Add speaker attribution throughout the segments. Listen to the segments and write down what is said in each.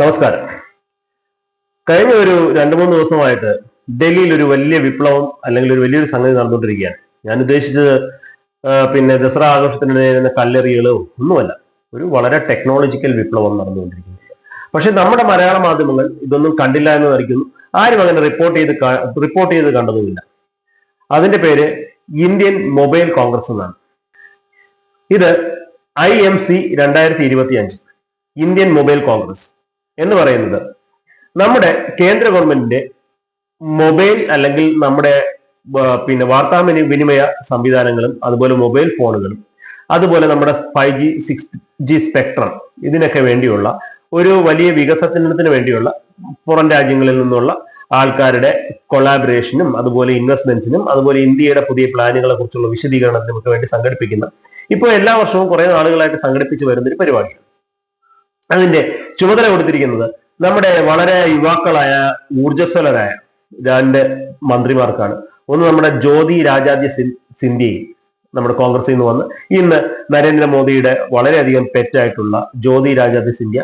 Speaker 1: നമസ്കാരം. കഴിഞ്ഞ ഒരു രണ്ട് മൂന്ന് ദിവസമായിട്ട് ഡൽഹിയിൽ ഒരു വലിയ വിപ്ലവം അല്ലെങ്കിൽ ഒരു വലിയൊരു സംഗതി നടന്നുകൊണ്ടിരിക്കുകയാണ്. ഞാൻ ഉദ്ദേശിച്ചത് പിന്നെ ദസറ ആഘോഷത്തിനിടെ കല്ലെറികളോ ഒന്നുമല്ല ഒരു വളരെ ടെക്നോളജിക്കൽ വിപ്ലവം നടന്നുകൊണ്ടിരിക്കുന്നത് പക്ഷെ നമ്മുടെ മലയാള മാധ്യമങ്ങൾ ഇതൊന്നും കണ്ടില്ല എന്ന് നടിക്കുന്നു. ആരും അങ്ങനെ റിപ്പോർട്ട് ചെയ്ത് റിപ്പോർട്ട് ചെയ്ത് കണ്ടതുമില്ല. അതിന്റെ പേര് ഇന്ത്യൻ മൊബൈൽ കോൺഗ്രസ് എന്നാണ്. ഇത് ഐ എം സി രണ്ടായിരത്തി ഇരുപത്തി അഞ്ച് ഇന്ത്യൻ മൊബൈൽ കോൺഗ്രസ്. എന്ന് പറയുന്നത്. നമ്മുടെ കേന്ദ്ര ഗവൺമെന്റിന്റെ മൊബൈൽ അല്ലെങ്കിൽ നമ്മുടെ പിന്നെ വാർത്താ വിനിമയ സംവിധാനങ്ങളും അതുപോലെ മൊബൈൽ ഫോണുകളും അതുപോലെ നമ്മുടെ five G six G spectrum ഇതിനൊക്കെ വേണ്ടിയുള്ള ഒരു വലിയ വികസനത്തിന് വേണ്ടിയുള്ള പുറം രാജ്യങ്ങളിൽ നിന്നുള്ള ആൾക്കാരുടെ കൊളാബറേഷനും അതുപോലെ ഇൻവെസ്റ്റ്മെന്റ്സിനും അതുപോലെ ഇന്ത്യയുടെ പുതിയ പ്ലാനുകളെ കുറിച്ചുള്ള വിശദീകരണത്തിനും ഒക്കെ വേണ്ടി സംഘടിപ്പിക്കുന്ന ഇപ്പോൾ എല്ലാ വർഷവും കുറെ നാളുകളായിട്ട് സംഘടിപ്പിച്ചു വരുന്ന ഒരു പരിപാടിയാണ്. അതിന്റെ ചുമതല കൊടുത്തിരിക്കുന്നത് നമ്മുടെ വളരെ യുവാക്കളായ ഊർജസ്വലരായ രണ്ട് മന്ത്രിമാർക്കാണ്. ഒന്ന് നമ്മുടെ ജ്യോതി രാജാദ്യ സിന്ധ്യ നമ്മുടെ കോൺഗ്രസിൽ നിന്ന് വന്ന്. ഇന്ന് നരേന്ദ്രമോദിയുടെ വളരെയധികം പെറ്റായിട്ടുള്ള ജ്യോതി രാജാദ്യ സിന്ധ്യ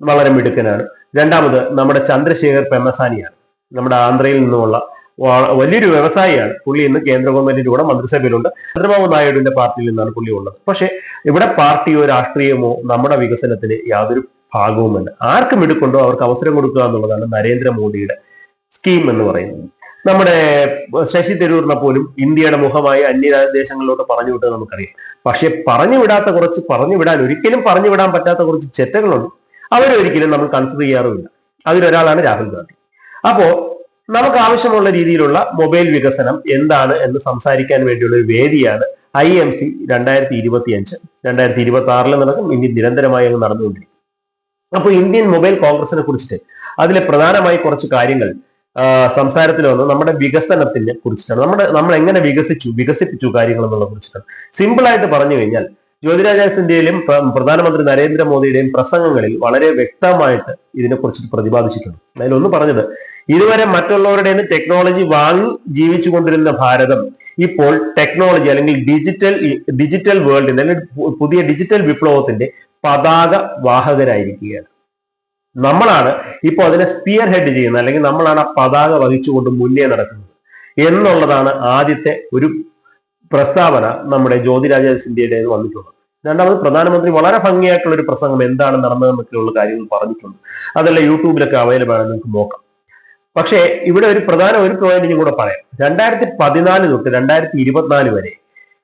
Speaker 1: വളരെ മിടുക്കനാണ്. രണ്ടാമത് നമ്മുടെ ചന്ദ്രശേഖർ പെമ്മസാനിയാണ്. നമ്മുടെ ആന്ധ്രയിൽ നിന്നുമുള്ള വലിയൊരു വ്യവസായിയാണ്. പുള്ളി ഇന്ന് കേന്ദ്ര ഗവൺമെന്റിന്റെ കൂടെ മന്ത്രിസഭയിലുണ്ട്. ചന്ദ്രബാബു നായിഡുവിന്റെ പാർട്ടിയിൽ നിന്നാണ് പുള്ളി ഉള്ളത്. പക്ഷേ ഇവിടെ പാർട്ടിയോ രാഷ്ട്രീയമോ നമ്മുടെ വികസനത്തിന് യാതൊരു ഭാഗവുമല്ല. ആർക്കും എടുക്കൊണ്ടോ അവർക്ക് അവസരം കൊടുക്കുക എന്നുള്ളതാണ് നരേന്ദ്രമോദിയുടെ സ്കീം എന്ന് പറയുന്നത്. നമ്മുടെ ശശി തരൂരിനെ പോലും ഇന്ത്യയുടെ മുഖമായി അന്യ ദേശങ്ങളിലോട്ട് പറഞ്ഞു വിട്ടത് നമുക്കറിയാം. പക്ഷെ പറഞ്ഞു വിടാത്ത കുറച്ച് പറഞ്ഞു വിടാൻ ഒരിക്കലും പറഞ്ഞു വിടാൻ പറ്റാത്ത കുറച്ച് ചെറ്റകളുണ്ട്. അവരൊരിക്കലും നമ്മൾ കൺസിഡർ ചെയ്യാറുമില്ല. അതിലൊരാളാണ് രാഹുൽ ഗാന്ധി. അപ്പോ നമുക്ക് ആവശ്യമുള്ള രീതിയിലുള്ള മൊബൈൽ വികസനം എന്താണ് എന്ന് സംസാരിക്കാൻ വേണ്ടിയുള്ള ഒരു വേദിയാണ് ഐ എം സി രണ്ടായിരത്തി ഇരുപത്തി അഞ്ച് രണ്ടായിരത്തി ഇരുപത്തി ആറിൽ നടക്കും. ഇന്ത്യ നിരന്തരമായി അങ്ങ് നടന്നുകൊണ്ടിരിക്കും അപ്പോൾ ഇന്ത്യൻ മൊബൈൽ കോൺഗ്രസിനെ കുറിച്ചിട്ട് അതിലെ പ്രധാനമായി കുറച്ച് കാര്യങ്ങൾ സംസാരത്തിൽ വന്ന്. നമ്മുടെ വികസനത്തിനെ കുറിച്ചിട്ടാണ്. നമ്മുടെ നമ്മൾ എങ്ങനെ വികസിച്ചു വികസിപ്പിച്ചു കാര്യങ്ങൾ എന്നുള്ള കുറിച്ചിട്ടാണ്. സിമ്പിൾ ആയിട്ട് പറഞ്ഞു കഴിഞ്ഞാൽ ജ്യോതിരാജാസിന്റെയും പ്രധാനമന്ത്രി നരേന്ദ്രമോദിയുടെയും പ്രസംഗങ്ങളിൽ വളരെ വ്യക്തമായിട്ട് ഇതിനെക്കുറിച്ച് പ്രതിപാദിച്ചിട്ടുണ്ട്. അതിലൊന്ന് പറഞ്ഞത് ഇതുവരെ മറ്റുള്ളവരുടെ ടെക്നോളജി വാങ്ങി ജീവിച്ചു കൊണ്ടിരുന്ന ഭാരതം ഇപ്പോൾ ടെക്നോളജി അല്ലെങ്കിൽ ഡിജിറ്റൽ ഡിജിറ്റൽ വേൾഡിന്റെ അല്ലെങ്കിൽ പുതിയ ഡിജിറ്റൽ വിപ്ലവത്തിന്റെ പതാക വാഹകരായിരിക്കുകയാണ്. നമ്മളാണ് ഇപ്പോൾ അതിനെ സ്പിയർ ഹെഡ് ചെയ്യുന്നത് അല്ലെങ്കിൽ നമ്മളാണ് ആ പതാക വഹിച്ചുകൊണ്ട് മുന്നേ നടക്കുന്നത് എന്നുള്ളതാണ് ആദ്യത്തെ ഒരു പ്രസ്താവന നമ്മുടെ ജ്യോതിരാജ സിന്ധ്യയുടെ വന്നിട്ടുള്ളത്. രണ്ടാമത് പ്രധാനമന്ത്രി വളരെ ഭംഗിയായിട്ടുള്ള ഒരു പ്രസംഗം എന്താണ് നടന്നതെന്നൊക്കെയുള്ള കാര്യങ്ങൾ പറഞ്ഞിട്ടുണ്ട്. അതെല്ലാം യൂട്യൂബിലൊക്കെ അവൈലബിൾ ആണ് നിങ്ങൾക്ക് നോക്കാം. പക്ഷേ ഇവിടെ ഒരു പ്രധാന ഒരു പോയിന്റും കൂടെ പറയാം. രണ്ടായിരത്തി പതിനാല് തൊട്ട് രണ്ടായിരത്തി ഇരുപത്തിനാല് വരെ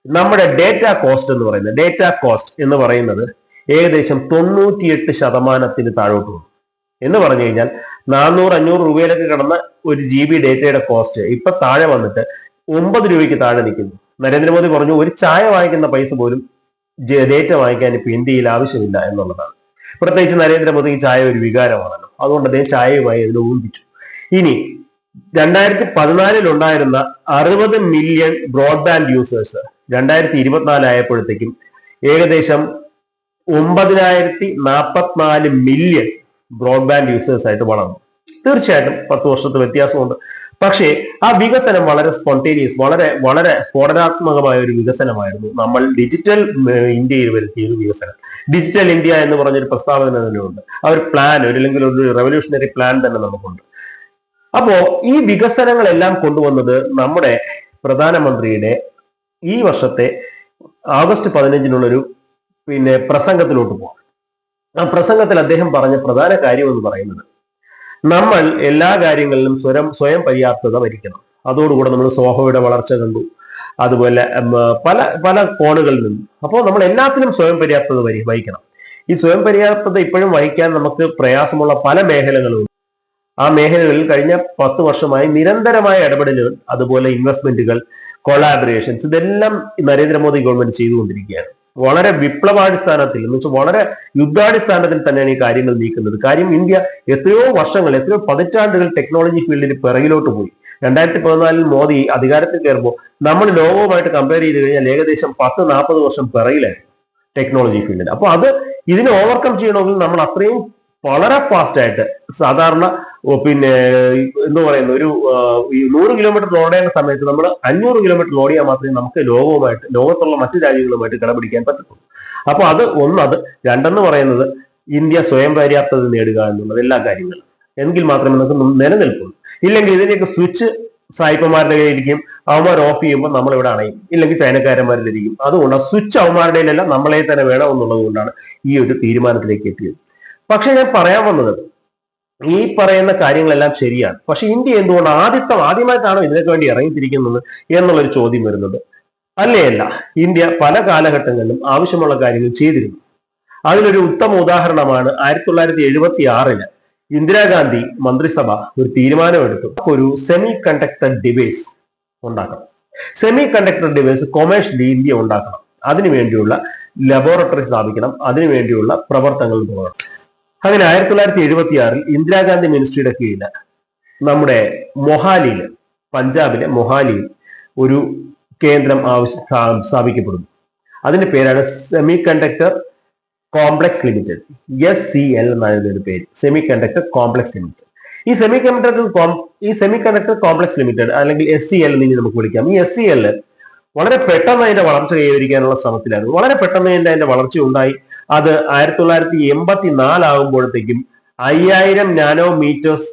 Speaker 1: നമ്മുടെ ഡേറ്റ കോസ്റ്റ് എന്ന് പറയുന്നത് ഡേറ്റ കോസ്റ്റ് എന്ന് പറയുന്നത് ഏകദേശം തൊണ്ണൂറ്റിയെട്ട് ശതമാനത്തിന് താഴോട്ട് വന്നു. എന്ന് പറഞ്ഞു കഴിഞ്ഞാൽ നാനൂറ് അഞ്ഞൂറ് രൂപയിലൊക്കെ കിടന്ന ഒരു ജി ബി ഡേറ്റയുടെ കോസ്റ്റ് ഇപ്പൊ താഴെ വന്നിട്ട് ഒമ്പത് രൂപയ്ക്ക് താഴെ നിൽക്കുന്നു. നരേന്ദ്രമോദി പറഞ്ഞു ഒരു ചായ വാങ്ങിക്കുന്ന പൈസ പോലും ഡേറ്റ വാങ്ങിക്കാൻ ഇപ്പൊ ഇന്ത്യയിൽ ആവശ്യമില്ല എന്നുള്ളതാണ്. പ്രത്യേകിച്ച് നരേന്ദ്രമോദിക്ക് ചായ ഒരു വികാരമാണല്ലോ. അതുകൊണ്ട് അദ്ദേഹം ചായയുമായി അതിനെ ഊന്നിപ്പിച്ചു ഇനി രണ്ടായിരത്തി പതിനാലിൽ ഉണ്ടായിരുന്ന അറുപത് മില്യൺ ബ്രോഡ്ബാൻഡ് യൂസേഴ്സ് രണ്ടായിരത്തി ഇരുപത്തിനാല് ആയപ്പോഴത്തേക്കും ഏകദേശം ഒമ്പതിനായിരത്തി നാൽപ്പത്തിനാല് മില്യൺ ബ്രോഡ്ബാൻഡ് യൂസേഴ്സ് ആയിട്ട് വളർന്നു. തീർച്ചയായിട്ടും പത്ത് വർഷത്തെ വ്യത്യാസമുണ്ട്. പക്ഷേ ആ വികസനം വളരെ സ്പോണ്ടേനിയസ് വളരെ വളരെ സ്ഫോടനാത്മകമായ ഒരു വികസനമായിരുന്നു. നമ്മൾ ഡിജിറ്റൽ ഇന്ത്യയിൽ വരുത്തിയ ഒരു വികസനം. ഡിജിറ്റൽ ഇന്ത്യ എന്ന് പറഞ്ഞൊരു പ്രസ്താവന തന്നെ ഉണ്ട് ആ ഒരു പ്ലാൻ ഒരു അല്ലെങ്കിൽ ഒരു റെവല്യൂഷണറി പ്ലാൻ തന്നെ നമുക്കുണ്ട്. അപ്പോ ഈ വികസനങ്ങളെല്ലാം കൊണ്ടുവന്നത് നമ്മുടെ പ്രധാനമന്ത്രിയുടെ ഈ വർഷത്തെ ആഗസ്റ്റ് പതിനഞ്ചിനുള്ളൊരു പിന്നെ പ്രസംഗത്തിലോട്ട് പോകാം ആ പ്രസംഗത്തിൽ അദ്ദേഹം പറഞ്ഞ പ്രധാന കാര്യം എന്ന് പറയുന്നത് നമ്മൾ എല്ലാ കാര്യങ്ങളിലും സ്വരം സ്വയം പര്യാപ്തത വരിക്കണം. അതോടുകൂടെ നമ്മൾ സോഹോയുടെ വളർച്ച കണ്ടു. അതുപോലെ പല പല കോണുകളിൽ നിന്നും. അപ്പോൾ നമ്മൾ എല്ലാത്തിനും സ്വയം പര്യാപ്തത വരി വഹിക്കണം. ഈ സ്വയം പര്യാപ്തത ഇപ്പോഴും വഹിക്കാൻ നമുക്ക് പ്രയാസമുള്ള പല മേഖലകളും ആ മേഖലകളിൽ കഴിഞ്ഞ പത്ത് വർഷമായി നിരന്തരമായ ഇടപെടലുകൾ അതുപോലെ ഇൻവെസ്റ്റ്മെന്റുകൾ കൊളാബറേഷൻസ് ഇതെല്ലാം നരേന്ദ്രമോദി ഗവൺമെന്റ് ചെയ്തുകൊണ്ടിരിക്കുകയാണ്. വളരെ വിപ്ലവാടിസ്ഥാനത്തിൽ എന്ന് വെച്ചാൽ വളരെ യുദ്ധാടിസ്ഥാനത്തിൽ തന്നെയാണ് ഈ കാര്യങ്ങൾ നീക്കുന്നത്. കാര്യം ഇന്ത്യ എത്രയോ വർഷങ്ങൾ എത്രയോ പതിറ്റാണ്ടുകൾ ടെക്നോളജി ഫീൽഡിൽ പിറകിലോട്ട് പോയി. രണ്ടായിരത്തി പതിനാലിൽ മോദി അധികാരത്തിൽ കയറുമ്പോൾ നമ്മൾ ലോകവുമായിട്ട് കമ്പയർ ചെയ്ത് കഴിഞ്ഞാൽ ഏകദേശം പത്ത് നാൽപ്പത് വർഷം പിറകിലായിരുന്നു ടെക്നോളജി ഫീൽഡിൽ അപ്പൊ അത് ഇതിനെ ഓവർകം ചെയ്യണമെങ്കിൽ നമ്മൾ അത്രയും വളരെ ഫാസ്റ്റ് ആയിട്ട്. സാധാരണ പിന്നെ എന്ന് പറയുന്ന ഒരു നൂറ് കിലോമീറ്റർ ഓടേണ്ട സമയത്ത് നമ്മൾ അഞ്ഞൂറ് കിലോമീറ്റർ ഓടിയാൽ മാത്രമേ നമുക്ക് ലോകവുമായിട്ട് ലോകത്തുള്ള മറ്റു രാജ്യങ്ങളുമായിട്ട് കിടപിടിക്കാൻ പറ്റത്തുള്ളൂ. അപ്പൊ അത് ഒന്നത് രണ്ടെന്ന് പറയുന്നത് ഇന്ത്യ സ്വയം പര്യാപ്തത നേടുക എന്നുള്ളത് എല്ലാ കാര്യങ്ങളും. എങ്കിൽ മാത്രമേ നമുക്ക് നിലനിൽക്കുള്ളൂ. ഇല്ലെങ്കിൽ ഇതിനെയൊക്കെ സ്വിച്ച് സായിപ്പന്മാരുടെ കയ്യിലിരിക്കും അവന്മാർ ഓഫ് ചെയ്യുമ്പോൾ നമ്മൾ ഇവിടെ അണയും. ഇല്ലെങ്കിൽ ചൈനക്കാരന്മാരിലിരിക്കും. അതുകൊണ്ട് സ്വിച്ച് അവന്മാരുടെ കയ്യിലല്ല നമ്മളെ തന്നെ വേണം എന്നുള്ളത് കൊണ്ടാണ് ഈ ഒരു തീരുമാനത്തിലേക്ക് എത്തിയത്. പക്ഷെ ഞാൻ പറയാൻ വന്നത് ഈ പറയുന്ന കാര്യങ്ങളെല്ലാം ശരിയാണ്. പക്ഷെ ഇന്ത്യ എന്തുകൊണ്ട് ആദ്യത്തെ ആദ്യമായിട്ടാണോ ഇതിനൊക്കെ വേണ്ടി ഇറങ്ങിത്തിരിക്കുന്നത് എന്നുള്ളൊരു ചോദ്യം വരുന്നത്? അല്ലേ അല്ല ഇന്ത്യ പല കാലഘട്ടങ്ങളിലും ആവശ്യമുള്ള കാര്യങ്ങൾ ചെയ്തിരുന്നു. അതിലൊരു ഉത്തമ ഉദാഹരണമാണ് ആയിരത്തി തൊള്ളായിരത്തി എഴുപത്തി ആറിൽ ഇന്ദിരാഗാന്ധി മന്ത്രിസഭ ഒരു തീരുമാനമെടുത്തു. ഒരു സെമി കണ്ടക്ടർ ഡിവൈസ് ഉണ്ടാക്കണം. Semiconductor device commercially India ഉണ്ടാക്കണം. അതിനുവേണ്ടിയുള്ള ലബോറട്ടറി സ്ഥാപിക്കണം. അതിനുവേണ്ടിയുള്ള പ്രവർത്തനങ്ങൾ തുടങ്ങണം. അങ്ങനെ ആയിരത്തി തൊള്ളായിരത്തി എഴുപത്തി ആറിൽ ഇന്ദിരാഗാന്ധി മിനിസ്ട്രിയുടെ കീഴിൽ നമ്മുടെ മൊഹാലിയിൽ പഞ്ചാബിലെ മൊഹാലിയിൽ ഒരു കേന്ദ്രം ആവശ്യം സ്ഥാപിക്കപ്പെടുന്നു. അതിന്റെ പേരാണ് semiconductor complex limited. S C L എന്നാണ് ഇതിന്റെ പേര്. Semiconductor complex limited. ഈ സെമി കണ്ടക്ടർ ഈ സെമി കണ്ടക്ടർ കോംപ്ലക്സ് ലിമിറ്റഡ് അല്ലെങ്കിൽ എസ് സി എൽ എന്ന് നമുക്ക് വിളിക്കാം. ഈ എസ് സി എൽ വളരെ പെട്ടെന്ന് അതിന്റെ വളർച്ച കൈവരിക്കാനുള്ള ശ്രമത്തിലായിരുന്നു. വളരെ പെട്ടെന്ന് അതിന്റെ വളർച്ച ഉണ്ടായി. അത് ആയിരത്തി തൊള്ളായിരത്തി എൺപത്തി നാലാകുമ്പോഴത്തേക്കും അയ്യായിരം നാനോ മീറ്റേഴ്സ്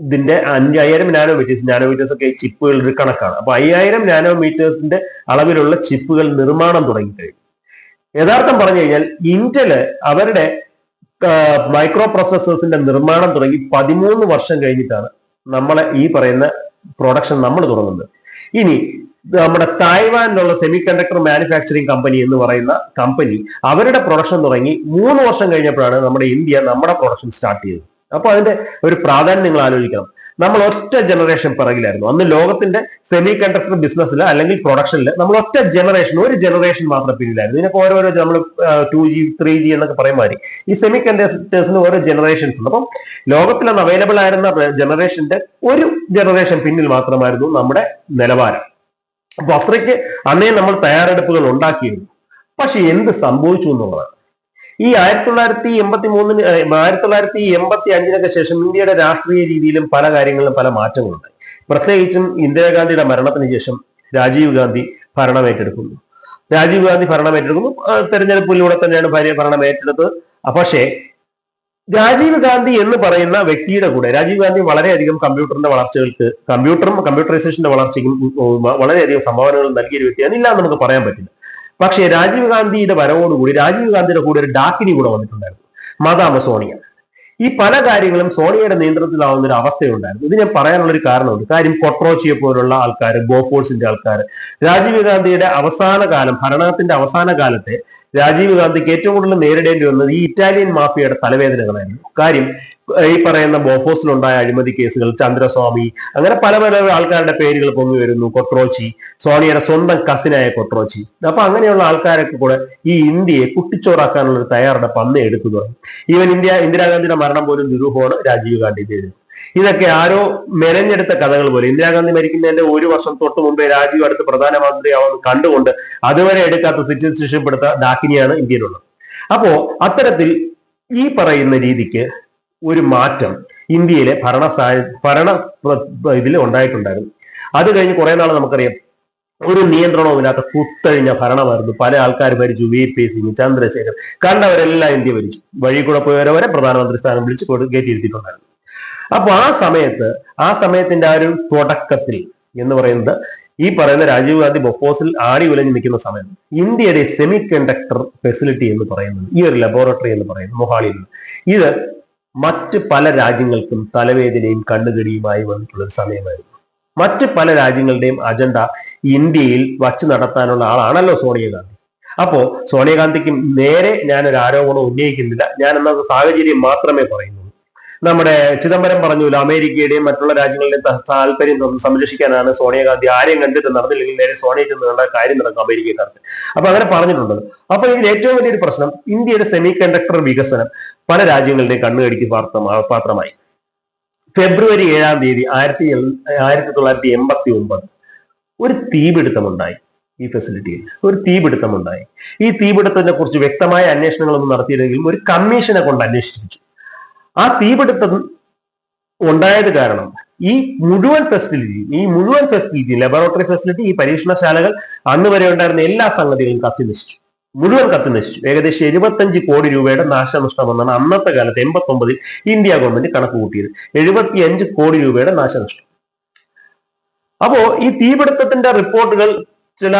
Speaker 1: ഇതിന്റെ അഞ്ചായിരം നാനോ മീറ്റേഴ്സ് നാനോ മീറ്റേഴ്സ് ഒക്കെ ചിപ്പുകളുടെ ഒരു കണക്കാണ്. അപ്പൊ അയ്യായിരം നാനോ മീറ്റേഴ്സിന്റെ അളവിലുള്ള ചിപ്പുകൾ നിർമ്മാണം തുടങ്ങിക്കഴിഞ്ഞു യഥാർത്ഥം പറഞ്ഞു കഴിഞ്ഞാൽ ഇന്റൽ അവരുടെ മൈക്രോ പ്രോസസ്സേഴ്സിന്റെ നിർമ്മാണം തുടങ്ങി പതിമൂന്ന് വർഷം കഴിഞ്ഞിട്ടാണ് നമ്മളെ ഈ പറയുന്ന പ്രൊഡക്ഷൻ നമ്മൾ തുടങ്ങുന്നത്. ഇനി നമ്മുടെ തായ്വാനിലുള്ള സെമി കണ്ടക്ടർ മാനുഫാക്ചറിങ് കമ്പനി എന്ന് പറയുന്ന കമ്പനി അവരുടെ പ്രൊഡക്ഷൻ തുടങ്ങി മൂന്ന് വർഷം കഴിഞ്ഞപ്പോഴാണ് നമ്മുടെ ഇന്ത്യ നമ്മുടെ പ്രൊഡക്ഷൻ സ്റ്റാർട്ട് ചെയ്തത്. അപ്പൊ അതിന്റെ ഒരു പ്രാധാന്യം നിങ്ങൾ ആലോചിക്കണം. നമ്മൾ ഒറ്റ ജനറേഷൻ പിറകിലായിരുന്നു. അന്ന് ലോകത്തിന്റെ സെമി കണ്ടക്ടർ ബിസിനസ്സിൽ അല്ലെങ്കിൽ പ്രൊഡക്ഷനിൽ നമ്മൾ ഒറ്റ ജനറേഷൻ ഒരു ജനറേഷൻ മാത്രം പിന്നിലായിരുന്നു. ഇതിനൊക്കെ ഓരോരോ നമ്മൾ ടു ജി ത്രീ ജി എന്നൊക്കെ പറയുമാതിരി ഈ സെമി കണ്ടക്ടേഴ്സിന് ഓരോ ജനറേഷൻസ് ഉണ്ട് അപ്പം ലോകത്തിൽ അന്ന് അവൈലബിൾ ആയിരുന്ന ജനറേഷന്റെ ഒരു ജനറേഷൻ പിന്നിൽ മാത്രമായിരുന്നു നമ്മുടെ നിലവാരം. അപ്പൊ അത്രയ്ക്ക് അന്നേ നമ്മൾ തയ്യാറെടുപ്പുകൾ ഉണ്ടാക്കിയിരുന്നു. പക്ഷെ എന്ത് സംഭവിച്ചു എന്നുള്ളതാണ് ഈ ആയിരത്തി തൊള്ളായിരത്തി എൺപത്തി മൂന്നിന് ആയിരത്തി തൊള്ളായിരത്തി എൺപത്തി അഞ്ചിനൊക്കെ ശേഷം ഇന്ത്യയുടെ രാഷ്ട്രീയ രീതിയിലും പല കാര്യങ്ങളിലും പല മാറ്റങ്ങളുണ്ട് പ്രത്യേകിച്ചും ഇന്ദിരാഗാന്ധിയുടെ മരണത്തിന് ശേഷം രാജീവ് ഗാന്ധി ഭരണം ഏറ്റെടുക്കുന്നു. രാജീവ് ഗാന്ധി ഭരണം ഏറ്റെടുക്കുന്നു. തെരഞ്ഞെടുപ്പിലൂടെ തന്നെയാണ് ഭാര്യ ഭരണം ഏറ്റെടുത്തത്. പക്ഷേ രാജീവ് ഗാന്ധി എന്ന് പറയുന്ന വ്യക്തിയുടെ കൂടെ രാജീവ് ഗാന്ധി വളരെയധികം കമ്പ്യൂട്ടറിന്റെ വളർച്ചകൾക്ക് കമ്പ്യൂട്ടറും കമ്പ്യൂട്ടറൈസേഷന്റെ വളർച്ചയ്ക്കും വളരെയധികം സംഭാവനകൾ നൽകിയ ഒരു വ്യക്തിയാണ്. ഇല്ല നമുക്ക് പറയാൻ പറ്റില്ല. പക്ഷേ രാജീവ് ഗാന്ധിയുടെ വരവോടുകൂടി രാജീവ് ഗാന്ധിയുടെ കൂടെ ഒരു ഡാക്കിനി കൂടെ വന്നിട്ടുണ്ടായിരുന്നു. മദാമ സോണിയ. ഈ പല കാര്യങ്ങളും സോണിയയുടെ നിയന്ത്രണത്തിലാവുന്ന ഒരു അവസ്ഥയുണ്ടായിരുന്നു. ഇത് ഞാൻ പറയാനുള്ള ഒരു കാരണമുണ്ട്. കാര്യം കൊട്രോച്ചിയെ പോലുള്ള ആൾക്കാർ ഗോഫോഴ്സിന്റെ ആൾക്കാർ രാജീവ് ഗാന്ധിയുടെ അവസാന കാലം ഭരണത്തിന്റെ അവസാന കാലത്തെ രാജീവ് ഗാന്ധിക്ക് ഏറ്റവും കൂടുതൽ നേരിടേണ്ടി വന്നത് ഈ ഇറ്റാലിയൻ മാഫിയയുടെ തലവേദനകളായിരുന്നു. കാര്യം ഈ പറയുന്ന ബോഫോസിലുണ്ടായ അഴിമതി കേസുകൾ ചന്ദ്രസ്വാമി അങ്ങനെ പല പല ആൾക്കാരുടെ പേരുകൾ പൊങ്ങി വരുന്നു. കൊട്രോച്ചി സോണിയുടെ സ്വന്തം കസിനായ കൊട്രോച്ചി. അപ്പൊ അങ്ങനെയുള്ള ആൾക്കാരൊക്കെ കൂടെ ഈ ഇന്ത്യയെ കുട്ടിച്ചോറാക്കാനുള്ള ഒരു തയ്യാറെടുപ്പ് അന്ന് എടുത്തു ഈവൻ ഇന്ത്യ ഇന്ദിരാഗാന്ധിയുടെ മരണം പോലും ദുരൂഹമാണ് രാജീവ് ഗാന്ധി ചെയ്തത് ഇതൊക്കെ ആരോ മെനഞ്ഞെടുത്ത കഥകൾ പോലെ. ഇന്ദിരാഗാന്ധി മരിക്കുന്നതിന്റെ ഒരു വർഷം തൊട്ട് മുമ്പേ രാജീവ് അടുത്ത് പ്രധാനമന്ത്രിയാവുന്ന കണ്ടുകൊണ്ട് അതുവരെ എടുക്കാത്ത സിറ്റിസൺഷിപ്പ് എടുത്ത ഡാക്കിനിയാണ് ഇന്ത്യയിലുള്ളത്. അപ്പോ അത്തരത്തിൽ ഈ പറയുന്ന രീതിക്ക് ഒരു മാറ്റം ഇന്ത്യയിലെ ഭരണ ഭരണ ഇതിൽ ഉണ്ടായിട്ടുണ്ടായിരുന്നു. അത് കഴിഞ്ഞ് കുറെ നാൾ നമുക്കറിയാം ഒരു നിയന്ത്രണവും ഇല്ലാത്ത കുത്തഴിഞ്ഞ ഭരണമായിരുന്നു. പല ആൾക്കാർ ഭരിച്ചു. വി പി സിംഗ് ചന്ദ്രശേഖർ കണ്ടവരെല്ലാം ഇന്ത്യ ഭരിച്ചു. വഴി കൂടെ പോയവരെ വരെ പ്രധാനമന്ത്രി സ്ഥാനം വിളിച്ച് കയറ്റിയിരുത്തിയിട്ടുണ്ടായിരുന്നു. അപ്പൊ ആ സമയത്ത് ആ സമയത്തിന്റെ ആ ഒരു തുടക്കത്തിൽ എന്ന് പറയുന്നത് ഈ പറയുന്ന രാജീവ് ഗാന്ധി ബൊപ്പോസിൽ ആടി ഉലഞ്ഞു നിൽക്കുന്ന സമയം ഇന്ത്യയുടെ സെമി കണ്ടക്ടർ ഫെസിലിറ്റി എന്ന് പറയുന്നത് ഈ ഒരു ലബോറട്ടറി എന്ന് പറയുന്നത് മൊഹാളിയിൽ ഇത് മറ്റ് പല രാജ്യങ്ങൾക്കും തലവേദനയും കണ്ണുകടിയുമായി വന്നിട്ടുള്ള ഒരു സമയമായിരുന്നു. മറ്റ് പല രാജ്യങ്ങളുടെയും അജണ്ട ഇന്ത്യയിൽ വച്ച് നടത്താനുള്ള ആളാണല്ലോ സോണിയാഗാന്ധി അപ്പോ സോണിയാഗാന്ധിക്കും നേരെ ഞാൻ ഒരു ആരോപണം ഉന്നയിക്കുന്നില്ല. ഞാൻ എന്ന സാഹചര്യം മാത്രമേ പറയുന്നുള്ളൂ. നമ്മുടെ ചിദംബരം പറഞ്ഞല്ലോ അമേരിക്കയുടെയും മറ്റുള്ള രാജ്യങ്ങളുടെയും താല്പര്യം സംരക്ഷിക്കാനാണ് സോണിയാഗാന്ധി ആരെയും കണ്ടിട്ട് നടന്നില്ലെങ്കിൽ നേരെ സോണിയ ചെന്ന് കണ്ട കാര്യം നടക്കും അമേരിക്കക്കാർക്ക് അപ്പൊ അങ്ങനെ പറഞ്ഞിട്ടുണ്ട്. അപ്പൊ ഇതിൽ ഏറ്റവും വലിയൊരു പ്രശ്നം ഇന്ത്യയുടെ സെമി കണ്ടക്ടർ വികസനം പല രാജ്യങ്ങളുടെയും കണ്ണുകടിക്ക് പാത്രമായി. ഫെബ്രുവരി ഏഴാം തീയതി ആയിരത്തി ആയിരത്തി തൊള്ളായിരത്തി എൺപത്തി ഒമ്പത് ഒരു തീപിടുത്തമുണ്ടായി ഈ ഫെസിലിറ്റിയിൽ ഒരു തീപിടുത്തമുണ്ടായി. ഈ തീപിടുത്തത്തിനെ കുറിച്ച് വ്യക്തമായ അന്വേഷണങ്ങളൊന്നും നടത്തിയില്ലെങ്കിലും ഒരു കമ്മീഷനെ കൊണ്ട് അന്വേഷിച്ചു ആ തീപിടുത്തം ഉണ്ടായത് കാരണം ഈ മുഴുവൻ ഫെസിലിറ്റി ഈ മുഴുവൻ ഫെസിലിറ്റി ലബോറട്ടറി ഫെസിലിറ്റി ഈ പരീക്ഷണശാലകൾ അന്ന് വരെ ഉണ്ടായിരുന്ന എല്ലാ സംഗതികളും കത്തി നശിച്ചു മുഴുവൻ കത്തി നശിച്ചു ഏകദേശം എഴുപത്തഞ്ച് കോടി രൂപയുടെ നാശനഷ്ടമെന്നാണ് അന്നത്തെ കാലത്ത് എൺപത്തി ഒമ്പതിൽ ഇന്ത്യ ഗവൺമെന്റ് കണക്ക് കൂട്ടിയത്. എഴുപത്തിയഞ്ച് കോടി രൂപയുടെ നാശനഷ്ടം. അപ്പോ ഈ തീപിടുത്തത്തിന്റെ റിപ്പോർട്ടുകൾ ചില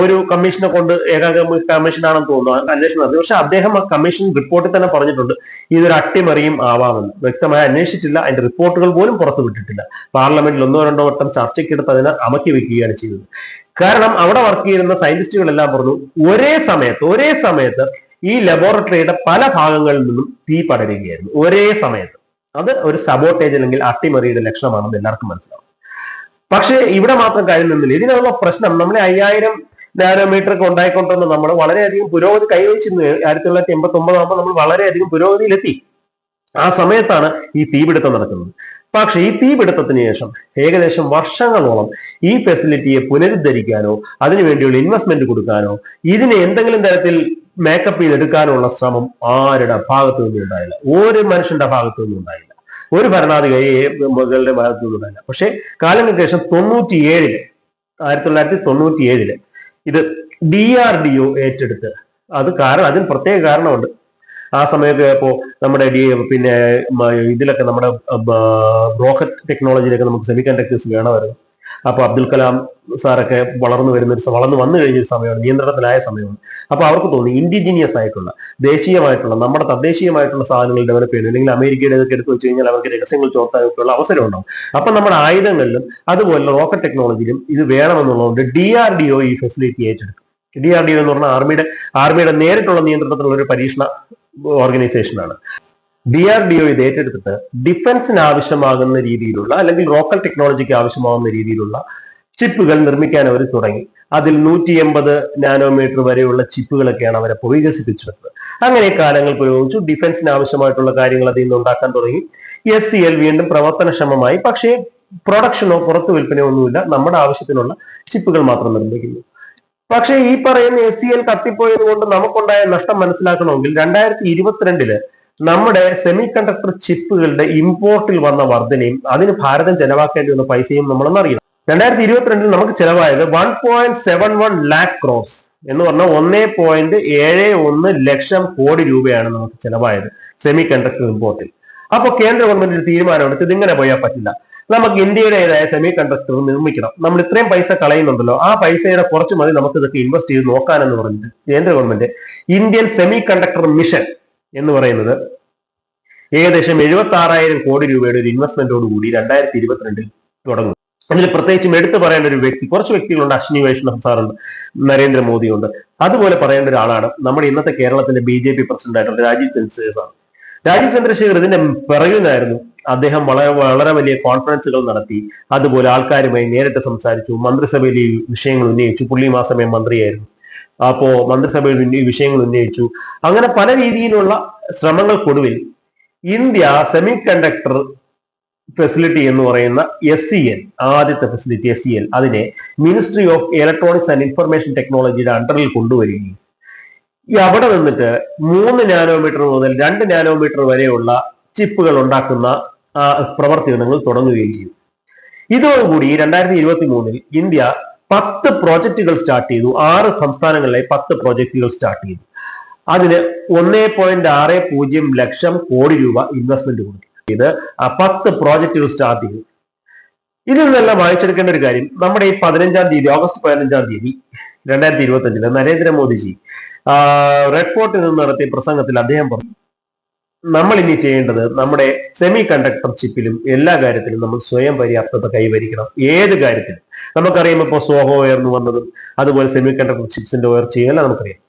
Speaker 1: ഒരു കമ്മീഷനെ കൊണ്ട് ഏകാഗ കമ്മീഷനാണെന്ന് തോന്നുന്നു. ആ അന്വേഷണം നടത്തി. പക്ഷെ അദ്ദേഹം ആ കമ്മീഷൻ റിപ്പോർട്ടിൽ തന്നെ പറഞ്ഞിട്ടുണ്ട്. ഇതൊരു അട്ടിമറിയും ആവാമെന്ന്. വ്യക്തമായി അന്വേഷിച്ചിട്ടില്ല. അതിന്റെ റിപ്പോർട്ടുകൾ പോലും പുറത്തു വിട്ടിട്ടില്ല. പാർലമെന്റിൽ ഒന്നോ രണ്ടോ വട്ടം ചർച്ചയ്ക്കെടുത്ത് അതിനെ അമക്കി വെക്കുകയാണ് ചെയ്തത്. കാരണം അവിടെ വർക്ക് ചെയ്യുന്ന സയന്റിസ്റ്റുകളെല്ലാം പറഞ്ഞു ഒരേ സമയത്ത് ഒരേ സമയത്ത് ഈ ലബോറട്ടറിയുടെ പല ഭാഗങ്ങളിൽ നിന്നും തീ പടരുകയായിരുന്നു. ഒരേ സമയത്ത്. അത് ഒരു സബോട്ടേജ് അല്ലെങ്കിൽ അട്ടിമറിയുടെ ലക്ഷണമാണെന്ന് എല്ലാവർക്കും മനസ്സിലാവും. പക്ഷേ ഇവിടെ മാത്രം കാര്യം നിന്നില്ല. ഇതിനുള്ള പ്രശ്നം നമ്മളെ അയ്യായിരം നാനോമീറ്റർ ഒക്കെ ഉണ്ടായിക്കൊണ്ടുവന്ന് നമ്മൾ വളരെയധികം പുരോഗതി കൈവരിച്ചിരുന്നു. ആയിരത്തി തൊള്ളായിരത്തി എൺപത്തി ഒമ്പതാകുമ്പോൾ നമ്മൾ വളരെയധികം പുരോഗതിയിലെത്തി. ആ സമയത്താണ് ഈ തീപിടുത്തം നടക്കുന്നത്. പക്ഷേ ഈ തീപിടുത്തത്തിന് ശേഷം ഏകദേശം വർഷങ്ങളോളം ഈ ഫെസിലിറ്റിയെ പുനരുദ്ധരിക്കാനോ അതിനുവേണ്ടിയുള്ള ഇൻവെസ്റ്റ്മെന്റ് കൊടുക്കാനോ ഇതിനെ എന്തെങ്കിലും തരത്തിൽ മേക്കപ്പ് ചെയ്തെടുക്കാനോ ഉള്ള ശ്രമം ആരുടെ ഭാഗത്തു നിന്നും ഉണ്ടായില്ല. ഒരു മനുഷ്യന്റെ ഭാഗത്തു നിന്നും ഉണ്ടായില്ല. ഒരു ഭരണാധികാരികളുടെ ഭാഗത്തു നിന്നും ഉണ്ടായില്ല പക്ഷേ കാലങ്ങൾക്ക് ശേഷം തൊണ്ണൂറ്റിയേഴിൽ ആയിരത്തി തൊള്ളായിരത്തി തൊണ്ണൂറ്റി ഏഴിൽ ഇത് ഡി ആർ ഡി ഒ ഏറ്റെടുത്ത്. അത് കാരണം അതിന് പ്രത്യേക കാരണമുണ്ട്. ആ സമയത്ത് ഇപ്പോ നമ്മുടെ ഡി പിന്നെ ഇതിലൊക്കെ നമ്മുടെ റോക്കറ്റ് ടെക്നോളജിയിലൊക്കെ നമുക്ക് സെമി കണ്ടക്ടേഴ്സ് വേണമായിരുന്നു. അപ്പൊ അബ്ദുൽ കലാം സാറൊക്കെ വളർന്നു വരുന്ന ഒരു വളർന്നു വന്നു കഴിഞ്ഞ ഒരു സമയമാണ് നിയന്ത്രണത്തിലായ സമയമാണ്. അപ്പൊ അവർക്ക് തോന്നി ഇൻഡിജീനിയസ് ആയിട്ടുള്ള ദേശീയമായിട്ടുള്ള നമ്മുടെ തദ്ദേശീയമായിട്ടുള്ള സാധനങ്ങൾ ഡെവലപ്പ് ചെയ്യുന്നു അല്ലെങ്കിൽ അമേരിക്കയുടെ ഇതൊക്കെ എടുത്തു വെച്ച് കഴിഞ്ഞാൽ അവർക്ക് രഹസ്യങ്ങൾ ചോർത്താനൊക്കെയുള്ള അവസരം ഉണ്ടാവും. അപ്പൊ നമ്മുടെ ആയുധങ്ങളിലും അതുപോലെ റോക്കറ്റ് ടെക്നോളജിയിലും ഇത് വേണമെന്നുള്ളതുകൊണ്ട് ഡി ആർ ഡി ഒ ഈ ഫെസിലിറ്റി ഏറ്റെടുത്തു. ഡി ആർ ഡി ഒ എന്ന് പറഞ്ഞാൽ ആർമിയുടെ ആർമിയുടെ നേരിട്ടുള്ള നിയന്ത്രണത്തിലുള്ള ഒരു പരീക്ഷണ ഓർഗനൈസേഷനാണ് ഡി ആർ ഡി ഇത് ഏറ്റെടുത്തിട്ട് ഡിഫൻസിന് ആവശ്യമാകുന്ന രീതിയിലുള്ള അല്ലെങ്കിൽ റോക്കൽ ടെക്നോളജിക്ക് ആവശ്യമാകുന്ന രീതിയിലുള്ള ചിപ്പുകൾ നിർമ്മിക്കാൻ അവർ തുടങ്ങി. അതിൽ നൂറ്റി എൺപത് നാനോമീറ്റർ വരെയുള്ള ചിപ്പുകളൊക്കെയാണ് അവരെ വികസിപ്പിച്ചെടുത്തത് അങ്ങനെ കാലങ്ങൾ പുരോഗമിച്ചു. ഡിഫൻസിന് ആവശ്യമായിട്ടുള്ള കാര്യങ്ങൾ അതിൽ നിന്ന് ഉണ്ടാക്കാൻ തുടങ്ങി. എസ് സി എൽ വീണ്ടും പ്രവർത്തനക്ഷമമായി. പക്ഷേ പ്രൊഡക്ഷനോ പുറത്തു വിൽപ്പനയോ ഒന്നുമില്ല. നമ്മുടെ ആവശ്യത്തിനുള്ള ചിപ്പുകൾ മാത്രം നിർമ്മിക്കുന്നു. പക്ഷേ ഈ പറയുന്ന എസ് സി എൽ കത്തിപ്പോയത് കൊണ്ട് നമുക്കുണ്ടായ നഷ്ടം മനസ്സിലാക്കണമെങ്കിൽ രണ്ടായിരത്തി ഇരുപത്തിരണ്ടിൽ നമ്മുടെ സെമി കണ്ടക്ടർ ചിപ്പുകളുടെ ഇമ്പോർട്ടിൽ വന്ന വർധനയും അതിന് ഭാരതം ചെലവാക്കേണ്ടി വന്ന പൈസയും നമ്മളൊന്ന് അറിയണം രണ്ടായിരത്തി ഇരുപത്തിരണ്ടിൽ നമുക്ക് ചെലവായത് one point seven one lakh crore എന്ന് പറഞ്ഞാൽ ഒന്നേ പോയിന്റ് ഏഴ് ഒന്ന് ലക്ഷം കോടി രൂപയാണ് നമുക്ക് ചെലവായത് സെമി കണ്ടക്ടർ ഇമ്പോർട്ടിൽ അപ്പൊ കേന്ദ്ര ഗവൺമെന്റ് ഒരു തീരുമാനമെടുത്ത് ഇതിങ്ങനെ പോയാൽ പറ്റില്ല. നമുക്ക് ഇന്ത്യയുടേതായ സെമി കണ്ടക്ടർ നിർമ്മിക്കണം. നമ്മൾ ഇത്രയും പൈസ കളയുന്നുണ്ടല്ലോ. ആ പൈസയുടെ കുറച്ച് മതി നമുക്ക് ഇതൊക്കെ ഇൻവെസ്റ്റ് ചെയ്ത് നോക്കാനെന്ന് പറഞ്ഞിട്ട് കേന്ദ്ര government Indian semiconductor mission എന്ന് പറയുന്നത് ഏകദേശം എഴുപത്തി ആറായിരം കോടി രൂപയുടെ ഒരു ഇൻവെസ്റ്റ്മെന്റോട് കൂടി രണ്ടായിരത്തി ഇരുപത്തിരണ്ടിൽ തുടങ്ങും. അതിൽ പ്രത്യേകിച്ചും എടുത്തു പറയേണ്ട ഒരു വ്യക്തി കുറച്ച് വ്യക്തികളുണ്ട് അശ്വിനി വൈഷ്ണവ് സാറുണ്ട് നരേന്ദ്രമോദിയുണ്ട് അതുപോലെ പറയേണ്ട ഒരാളാണ് നമ്മുടെ ഇന്നത്തെ കേരളത്തിന്റെ ബി ജെ പി പ്രസിഡന്റായിട്ടുള്ള രാജീവ് ചന്ദ്രശേഖർ സാർ. രാജീവ് ചന്ദ്രശേഖർ ഇതിന്റെ പിറകിലായിരുന്നു. അദ്ദേഹം വളരെ വളരെ വലിയ കോൺഫറൻസുകൾ നടത്തി. അതുപോലെ ആൾക്കാരുമായി നേരിട്ട് സംസാരിച്ചു. മന്ത്രിസഭയിൽ ഈ വിഷയങ്ങൾ ഉന്നയിച്ചു. പുള്ളി മാസമേ മന്ത്രിയായിരുന്നു. അപ്പോ മന്ത്രിസഭയിൽ ഉന്നയി വിഷയങ്ങൾ ഉന്നയിച്ചു. അങ്ങനെ പല രീതിയിലുള്ള ശ്രമങ്ങൾക്കൊടുവിൽ ഇന്ത്യ സെമി കണ്ടക്ടർ ഫെസിലിറ്റി എന്ന് പറയുന്ന എസ് സി എൽ ആദ്യത്തെ ഫെസിലിറ്റി എസ് സി എൽ അതിനെ ministry of electronics and information ടെക്നോളജിയുടെ അണ്ടറിൽ കൊണ്ടുവരികയും അവിടെ നിന്നിട്ട് മൂന്ന് നാനോമീറ്റർ മുതൽ രണ്ട് നാനോമീറ്റർ വരെയുള്ള ചിപ്പുകൾ ഉണ്ടാക്കുന്ന പ്രവർത്തനങ്ങൾ തുടങ്ങുകയും ചെയ്തു ഇതോടുകൂടി രണ്ടായിരത്തി ഇരുപത്തി മൂന്നിൽ ഇന്ത്യ പത്ത് പ്രോജക്റ്റുകൾ സ്റ്റാർട്ട് ചെയ്തു. ആറ് സംസ്ഥാനങ്ങളിലെ പത്ത് പ്രോജക്റ്റുകൾ സ്റ്റാർട്ട് ചെയ്തു. അതിന് ഒന്നേ പോയിന്റ് ആറ് പൂജ്യം ലക്ഷം കോടി രൂപ ഇൻവെസ്റ്റ്മെന്റ് കൊടുത്തു. ഇത് ആ പത്ത് പ്രോജക്റ്റുകൾ സ്റ്റാർട്ട് ചെയ്തു. ഇതിൽ നിന്നെല്ലാം വായിച്ചെടുക്കേണ്ട ഒരു കാര്യം നമ്മുടെ ഈ പതിനഞ്ചാം തീയതി ഓഗസ്റ്റ് പതിനഞ്ചാം തീയതി രണ്ടായിരത്തി ഇരുപത്തി അഞ്ചിൽ നരേന്ദ്രമോദിജി റെഡ് ഫോർട്ടിൽ നിന്ന് നടത്തിയ പ്രസംഗത്തിൽ അദ്ദേഹം പറഞ്ഞു നമ്മൾ ഇനി ചെയ്യേണ്ടത് നമ്മുടെ സെമി കണ്ടക്ടർ ചിപ്പിലും എല്ലാ കാര്യത്തിലും നമ്മൾ സ്വയം പര്യാപ്തത കൈവരിക്കണം. ഏത് കാര്യത്തിലും. നമുക്കറിയാം ഇപ്പോൾ സോഹോ ഉയർന്നു വന്നതും അതുപോലെ സെമി കണ്ടക്ടർ ചിപ്സിന്റെ ഉയർച്ചയെല്ലാം നമുക്കറിയാം.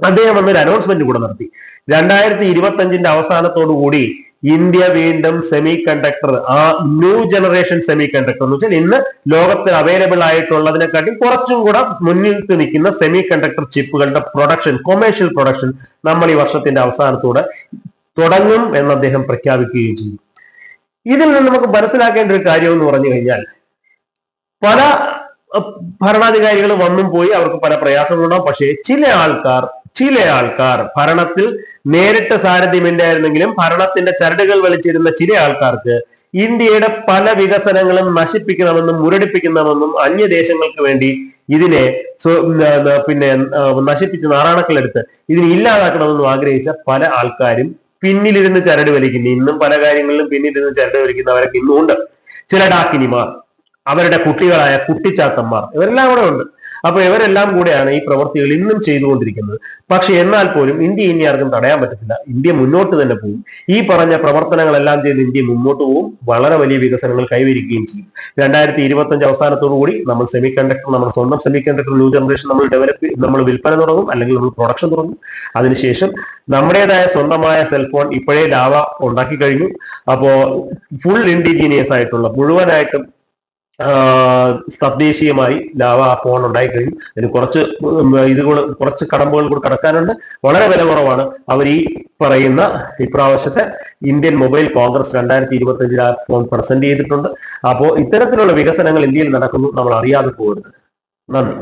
Speaker 1: അദ്ദേഹം വന്നൊരു അനൗൺസ്മെന്റ് കൂടെ നടത്തി. രണ്ടായിരത്തി ഇരുപത്തി അഞ്ചിന്റെ അവസാനത്തോടുകൂടി ഇന്ത്യ വീണ്ടും സെമി കണ്ടക്ടർ ആ ന്യൂ ജനറേഷൻ സെമി കണ്ടക്ടർ എന്ന് വെച്ചാൽ ഇന്ന് ലോകത്തിൽ അവൈലബിൾ ആയിട്ടുള്ളതിനെക്കാട്ടി കുറച്ചും കൂടെ മുന്നിട്ട് നിൽക്കുന്ന സെമി കണ്ടക്ടർ ചിപ്പുകളുടെ പ്രൊഡക്ഷൻ കൊമേഴ്ഷ്യൽ പ്രൊഡക്ഷൻ നമ്മൾ ഈ വർഷത്തിന്റെ അവസാനത്തോടെ തുടങ്ങും എന്ന് അദ്ദേഹം പ്രഖ്യാപിക്കുകയും ചെയ്തു. ഇതിൽ നിന്ന് നമുക്ക് മനസ്സിലാക്കേണ്ട ഒരു കാര്യം എന്ന് പറഞ്ഞു കഴിഞ്ഞാൽ പല ഭരണാധികാരികൾ വന്നും പോയി അവർക്ക് പല പ്രയാസങ്ങളുണ്ടാവും പക്ഷേ ചില ആൾക്കാർ ചില ആൾക്കാർ ഭരണത്തിൽ നേരിട്ട് സാരഥ്യമില്ലായിരുന്നെങ്കിലും ഭരണത്തിന്റെ ചരടുകൾ വലിച്ചിരുന്ന ചില ആൾക്കാർക്ക് ഇന്ത്യയുടെ പല വികസനങ്ങളും നശിപ്പിക്കണമെന്നും മുരടിപ്പിക്കണമെന്നും അന്യദേശങ്ങൾക്ക് വേണ്ടി ഇതിനെ പിന്നെ നശിപ്പിച്ച് നാറാണക്കളെടുത്ത് ഇതിനെ ഇല്ലാതാക്കണമെന്നും ആഗ്രഹിച്ച പല ആൾക്കാരും പിന്നിലിരുന്ന് ചരട് വലിക്കുന്നു. ഇന്നും പല കാര്യങ്ങളിലും പിന്നിലിരുന്ന് ചരട് വലിക്കുന്നവരൊക്കെ ഇന്നും ഉണ്ട് ചില ഡാക്കിനിമാർ അവരുടെ കുട്ടികളായ കുട്ടിച്ചാത്തന്മാർ ഇവരെല്ലാം അവിടെ ഉണ്ട്. അപ്പൊ ഇവരെല്ലാം കൂടെയാണ് ഈ പ്രവർത്തികൾ ഇന്നും ചെയ്തുകൊണ്ടിരിക്കുന്നത്. പക്ഷെ എന്നാൽ പോലും ഇന്ത്യ ഇനി ആർക്കും തടയാൻ പറ്റത്തില്ല. ഇന്ത്യ മുന്നോട്ട് തന്നെ പോകും ഈ പറഞ്ഞ പ്രവർത്തനങ്ങളെല്ലാം ചെയ്ത് ഇന്ത്യ മുന്നോട്ട് പോകും വളരെ വലിയ വികസനങ്ങൾ കൈവരിക്കുകയും ചെയ്യും. രണ്ടായിരത്തി ഇരുപത്തി അഞ്ച് അവസാനത്തോടു കൂടി നമ്മൾ സെമി കണ്ടക്ടർ നമ്മുടെ സ്വന്തം സെമി കണ്ടക്ടർ ന്യൂ ജനറേഷൻ നമ്മൾ ഡെവലപ്പ് നമ്മൾ വിൽപ്പന തുടങ്ങും. അല്ലെങ്കിൽ നമ്മൾ പ്രൊഡക്ഷൻ തുടങ്ങും. അതിനുശേഷം നമ്മുടേതായ സ്വന്തമായ സെൽഫോൺ ഇപ്പോഴേ ലാവ ഉണ്ടാക്കി കഴിഞ്ഞു. അപ്പോ ഫുൾ ഇൻഡിജീനിയസ് ആയിട്ടുള്ള മുഴുവനായിട്ടും തദ്ദേശീയമായി ലാവ ഫോൺ ഉണ്ടായി കഴിഞ്ഞു. അതിന് കുറച്ച് ഇത് കുറച്ച് കടമ്പുകൾ കൂടെ കടക്കാനുണ്ട്. വളരെ വില കുറവാണ്. അവർ ഈ പറയുന്ന ഇപ്രാവശ്യത്തെ ഇന്ത്യൻ മൊബൈൽ കോൺഗ്രസ് രണ്ടായിരത്തി ഇരുപത്തി അഞ്ചിൽ ആ ഫോൺ പ്രസന്റ് ചെയ്തിട്ടുണ്ട്. അപ്പോൾ ഇത്തരത്തിലുള്ള വികസനങ്ങൾ ഇന്ത്യയിൽ നടക്കുന്നു. നമ്മൾ അറിയാതെ പോകരുത്. നന്ദി.